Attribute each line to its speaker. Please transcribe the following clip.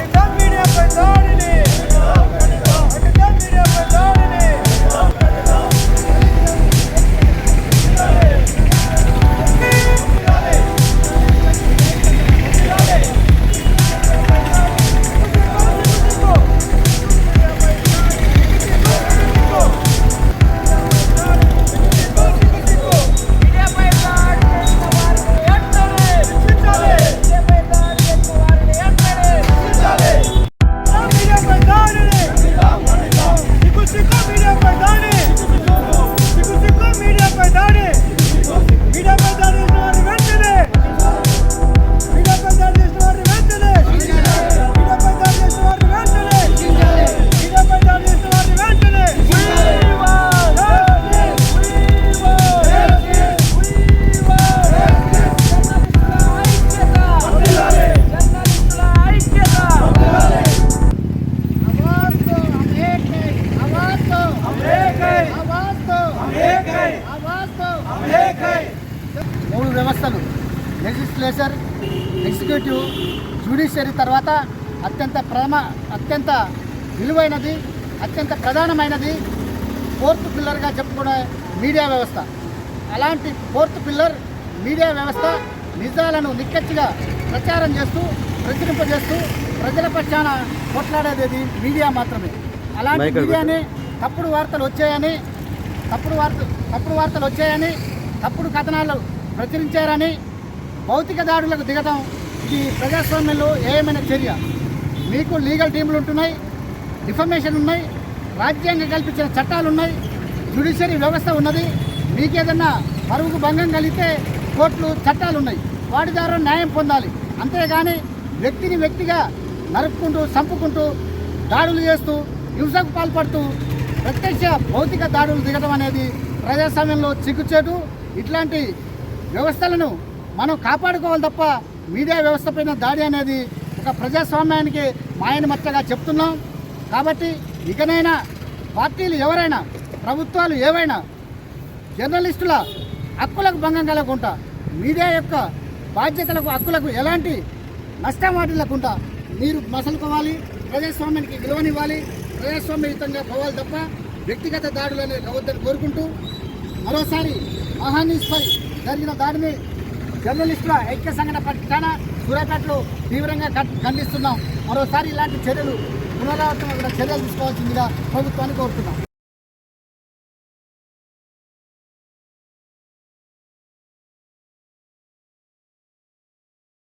Speaker 1: మీడియాపై దాడిని మీడియాపై దాడి మూడు వ్యవస్థలు. లెజిస్లేచర్ ఎగ్జిక్యూటివ్ జ్యుడిషియరీ తర్వాత అత్యంత ప్రథమ అత్యంత విలువైనది అత్యంత ప్రధానమైనది ఫోర్త్ పిల్లర్గా చెప్పుకునే మీడియా వ్యవస్థ. అలాంటి ఫోర్త్ పిల్లర్ మీడియా వ్యవస్థ నిజాలను నిక్కచ్చిగా ప్రచారం చేస్తూ ప్రచురింపజేస్తూ ప్రజల పక్షాన కొట్లాడేది మీడియా మాత్రమే. అలాంటి. మీడియాని తప్పుడు వార్తలు వచ్చాయని తప్పుడు వార్త తప్పుడు వార్తలు వచ్చాయని తప్పుడు కథనాలు ప్రచురించారని భౌతిక దాడులకు దిగడం ఇది ప్రజాస్వామ్యంలో ఏమైనా చర్య? మీకు లీగల్ టీములు ఉంటున్నాయి డిఫర్మేషన్ ఉన్నాయి రాజ్యాంగం కల్పించిన చట్టాలు ఉన్నాయి జ్యుడిషియరీ వ్యవస్థ ఉన్నది మీకేదన్నా పరువుకు భంగం కలిగితే కోర్టులు చట్టాలు ఉన్నాయి వాటి ద్వారా న్యాయం పొందాలి. అంతేగాని వ్యక్తిని వ్యక్తిగా నరుపుకుంటూ చంపుకుంటూ దాడులు చేస్తూ హింసకు పాల్పడుతూ ప్రత్యక్ష భౌతిక దాడులు దిగడం అనేది ప్రజాస్వామ్యంలో చిక్కుచేటు. ఇట్లాంటి వ్యవస్థలను మనం కాపాడుకోవాలి తప్ప మీడియా వ్యవస్థపైన దాడి అనేది ఒక ప్రజాస్వామ్యానికి మాయని మచ్చగా చెప్తున్నాం. కాబట్టి ఇకనైనా పార్టీలు ఎవరైనా ప్రభుత్వాలు ఏవైనా జర్నలిస్టుల హక్కులకు భంగం కలగకుండా మీడియా యొక్క బాధ్యతలకు హక్కులకు ఎలాంటి నష్టం వాటిల్లకుండా మీరు మసలుకోవాలి ప్రజాస్వామ్యానికి విలువనివ్వాలి ప్రజాస్వామ్యయుతంగా పోవాలి తప్ప వ్యక్తిగత దాడులు అనేది కోరుకుంటూ మరోసారి మహానీస్పై జరిగిన దాడిని జర్నలిస్టుల ఐక్య సంఘటన పక్షాన సూర్యాపేటలో తీవ్రంగా ఖండిస్తున్నాం. మరోసారి ఇలాంటి చర్యలు పునరావృతం చర్యలు తీసుకోవాల్సిందిగా ప్రభుత్వాన్ని కోరుతున్నాం.